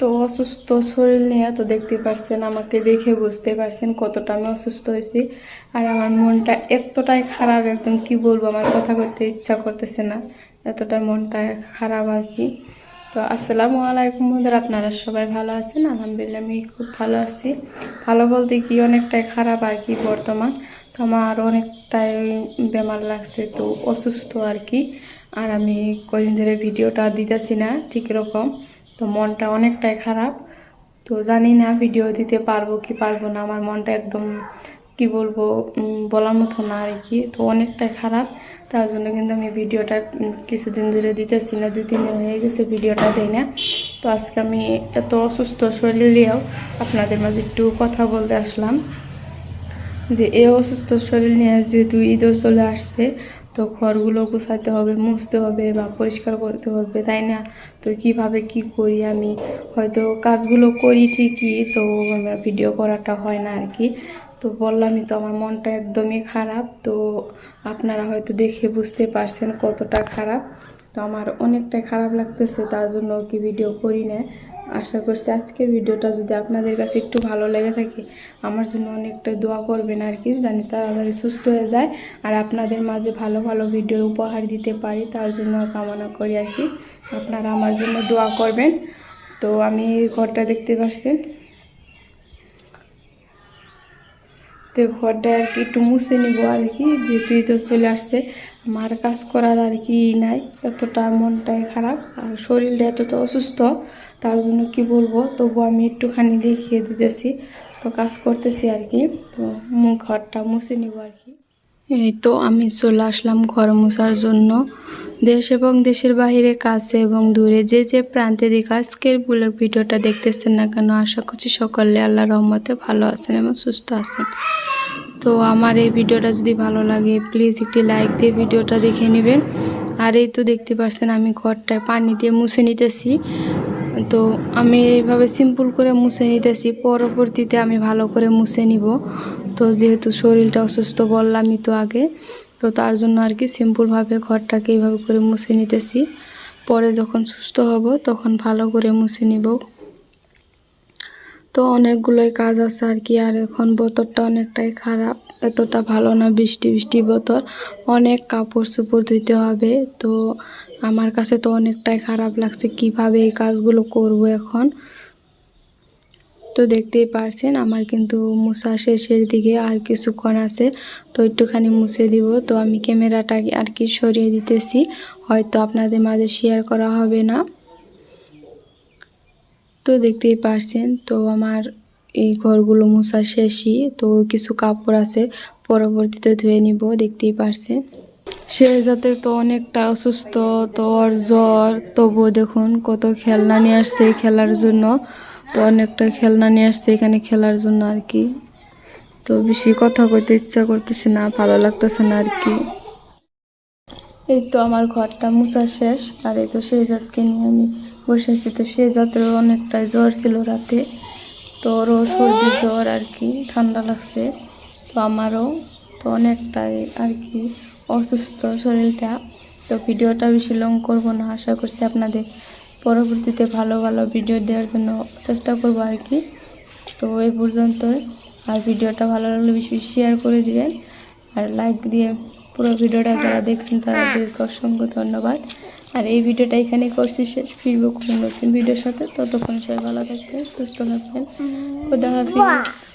তো অসুস্থ শরীর নিয়ে তো দেখতে পারছেন, আমাকে দেখে বুঝতে পারছেন কতটা আমি অসুস্থ হয়েছি। আর আমার মনটা এতটাই খারাপ, একদম কি বলব, আমার কথা করতে ইচ্ছা করতেছে না। এতটা মনটা খারাপ আর কি। তো আসসালামু আলাইকুম বন্ধুরা, আপনারা সবাই ভালো আছেন? আলহামদুলিল্লাহ, আমি খুব ভালো আছি। ভালো বলতে কি, অনেকটাই খারাপ আর কি বর্তমান। তো আমার অনেকটাই বেমার লাগছে, তো অসুস্থ আর কি। আর আমি কদিন ধরে ভিডিওটা দিতেছি না, ঠিক রকম তো মনটা অনেকটাই খারাপ। তো জানি না ভিডিও দিতে পারব কি পারব না, আমার মনটা একদম কি বলব বলার মতো না আর কি। তো অনেকটাই খারাপ, তার জন্য কিন্তু আমি ভিডিওটা কিছুদিন ধরে দিতেছি না, দুই, তিন দিন হয়ে গেছে ভিডিওটা দেই না। তো আজকে আমি এত অসুস্থ শরীর নিয়েও আপনাদের মাঝে একটু কথা বলতে আসলাম। যে এই অসুস্থ শরীর নিয়ে যেহেতু ঈদও চলে আসছে তো ঘরগুলো গুছাতে হবে, মুছতে হবে বা পরিষ্কার করতে হবে, তাই না? তো কীভাবে কি করি আমি? হয়তো কাজগুলো করি ঠিকই, তো আমার ভিডিও করাটা হয় না আর কি তো বললামই তো আমার মনটা একদমই খারাপ, তো আপনারা হয়তো দেখে বুঝতে পারছেন কতটা খারাপ। তো আমার অনেকটাই খারাপ লাগতেছে, তার জন্য কি ভিডিও করি না। আশা করছি আজকের ভিডিওটা যদি আপনাদের কাছে একটু ভালো লেগে থাকে, আমার জন্য অনেকটা দোয়া করবেন আর কি। জানিস তাড়াতাড়ি সুস্থ হয়ে যায় আর আপনাদের মাঝে ভালো ভালো ভিডিও উপহার দিতে পারি, তার জন্য কামনা করি আর কি। আপনারা আমার জন্য দোয়া করবেন। তো আমি ঘরটা দেখতে পাচ্ছেন তো ঘরটা আর কি একটু মুছে নিব আর কি, যেহেতু তো চলে আসছে আমার কাজ করার আর কি নাই, এতটা মনটাই খারাপ আর শরীরটা এতটা অসুস্থ, তার জন্য কি বলব তবু আমি একটুখানি দেখিয়ে দিতেছি, তো কাজ করতেছি আর কি, তো ঘরটা মুছে নিব আর কি। এই তো আমি চলে আসলাম ঘর মোছার জন্য। দেশ এবং দেশের বাইরে কাছে এবং দূরে যে যে প্রান্তে দিকে আজকের ব্লগ ভিডিওটা দেখতেছেন না কেন, আশা করছি সকলে আল্লাহ রহমতে ভালো আছেন এবং সুস্থ আছেন। তো আমার এই ভিডিওটা যদি ভালো লাগে প্লিজ একটি লাইক দিয়ে ভিডিওটা দেখে নেবেন। আর এই তো দেখতে পাচ্ছেন আমি ঘরটায় পানি দিয়ে মুছে নিতেছি। তো আমি এইভাবে সিম্পল করে মুছে নিতেছি, পরবর্তীতে আমি ভালো করে মুছে নিব। তো যেহেতু শরীরটা অসুস্থ বললামই তো আগে, তো তার জন্য আর কি সিম্পলভাবে ঘরটাকে এইভাবে করে মুছে নিতেছি। পরে যখন সুস্থ হব তখন ভালো করে মুছে নিব। তো অনেকগুলোই কাজ আছে আর কি। আর এখন বোতরটা অনেকটাই খারাপ। এতটা ভালো না বৃষ্টি বৃষ্টি বোতর অনেক কাপড় চোপড় ধুইতে হবে। তো আমার কাছে তো অনেকটাই খারাপ লাগছে কীভাবে এই কাজগুলো করব এখন। তো দেখতেই পারছেন, আমার কিন্তু মুছা শেষের দিকে আর কিছুক্ষণ আছে। তো একটুখানি মুছে দিব। তো আমি ক্যামেরাটা আর কি সরিয়ে দিতেছি। হয়তো আপনাদের মাঝে শেয়ার করা হবে না। তো দেখতেই পারছেন। তো আমার এই ঘরগুলো মোছা শেষই। তো কিছু কাপড় আছে, পরবর্তীতে ধুয়ে নিব, দেখতেই পারছেন। যাতে তো অনেকটা অসুস্থ, তো ওর জ্বর। তবুও দেখুন কত খেলনা নিয়ে আসছে খেলার জন্য। তো অনেকটা খেলনা নিয়ে আসছে এখানে খেলার জন্য আর কি। তো বেশি কথা কইতে ইচ্ছা করতেছে না, ভালো লাগতেছে না আর কি। এই তো আমার ঘরটা মুছা শেষ। আর এই তো জাতকে নিয়ে আমি বসেছি, তো সে জাতের অনেকটাই জ্বর ছিল রাতে। তো ওরও সর্দি, জ্বর আর কি, ঠান্ডা লাগছে। তো আমারও তো অনেকটাই আর কি অসুস্থ শরীরটা। তো ভিডিওটা বেশি লং করব না, আশা করছি আপনাদের পরবর্তীতে ভালো ভালো ভিডিও দেওয়ার জন্য চেষ্টা করব আর কি। তো এই পর্যন্তই, আর ভিডিওটা ভালো লাগলে বেশি বেশি শেয়ার করে দিবেন। আর লাইক দিয়ে পুরো ভিডিওটা যারা দেখছেন তাদেরকে অসংখ্য ধন্যবাদ। আর এই ভিডিওটা এখানে করছি শেষ। ফিরবো কোনো নতুন ভিডিওর সাথে। ততক্ষণ সবাই ভালো থাকবেন সুস্থ থাকবেন। খুদা হাফিজ।